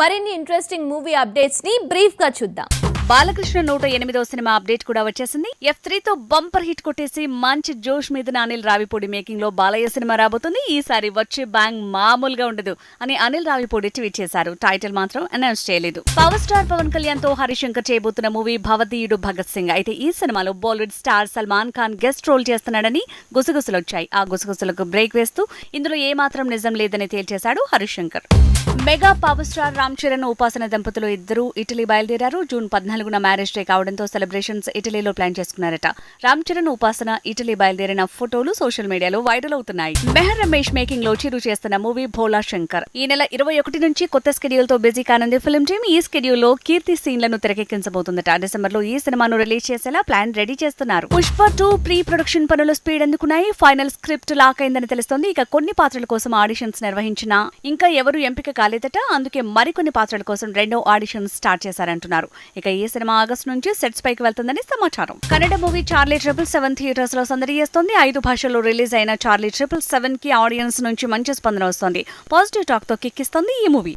మరిన్ని interesting movie అప్డేట్స్ని బ్రీఫ్గా చూద్దాం. బాలకృష్ణ నూట ఎనిమిదో సినిమా అప్డేట్ కూడా వచ్చేసింది. ఎఫ్ త్రీ తో బంపర్ హిట్ కొట్టేసి మంచి జోష్ మీద అనిల్ రావిపూడి మేకింగ్లో బాలయ్య సినిమా రాబోతుంది. ఈసారి వచ్చే బ్యాంగ్ మామూలుగా ఉండదు అని అనిల్ రావిపూడి ట్వీట్ చేశారు. టైటిల్ మాత్రం అనౌన్స్ చేయలేదు. పవర్ స్టార్ పవన్ కళ్యాణ్తో హరిశంకర్ చేయబోతున్న మూవీ భవదీయుడు భగత్ సింగ్. అయితే ఈ సినిమాలో Bollywood star Salman Khan guest role చేస్తున్నాడని గుసగుసలు వచ్చాయి ఆ గుసగుసలకు బ్రేక్ వేస్తూ ఇందులో ఏమాత్రం నిజం లేదని తేల్చేశాడు Harish Shankar. Mega power star Ram Charan Upasana దంపతులు ఇద్దరు ఇటలీ బయలుదేరారు. జూన్ పద్నాలుగున మ్యారేజ్ డే కావడంతో సెలబ్రేషన్స్ ఇటలీలో ప్లాన్ చేసుకున్నారట. రామ్ చరణ్ ఉపాసన ఇటలీ బయలుదేరిన ఫోటోలు సోషల్ మీడియాలో వైరల్ అవుతున్నాయి. మెహర్ రమేష్ మేకింగ్లో చిరు చేస్తున్న మూవీ భోలా శంకర్. ఈ నెల ఇరవై ఒకటి నుంచి కొత్త స్కెడ్యూల్తో బిజీ కానుంది ఫిల్మ్ టీమ్ ఈ స్కెడ్యూల్లో కీర్తి సీన్లను తెరకెక్కించబోతుందట. డిసెంబర్లో ఈ సినిమాను రిలీజ్ చేసేలా ప్లాన్ రెడీ చేస్తున్నారు. పుష్ప టూ ప్రీ ప్రొడక్షన్ పనులు స్పీడ్ అందుకున్నాయి. ఫైనల్ స్క్రిప్ట్ లాక్ అయిందని తెలుస్తోంది. ఇక కొన్ని పాత్రల కోసం ఆడిషన్స్ నిర్వహించిన ఇంకా ఎవరు ఎంపిక కాలేదట. అందుకే మరికొన్ని పాత్రల కోసం రెండో ఆడిషన్ స్టార్ట్ చేశారంటున్నారు. ఇక ఈ సినిమా ఆగస్టు నుంచి సెట్స్ పైకి వెళ్తుందని సమాచారం. Kannada movie Charlie triple seven థియేటర్స్లో సందడి చేస్తోంది ఐదు భాషల్లో రిలీజ్ అయిన చార్లీ ట్రిపుల్ సెవెన్కి ఆడియన్స్ నుంచి మంచి స్పందన వస్తోంది. పాజిటివ్ టాక్తో కిక్కిస్తోంది ఈ మూవీ.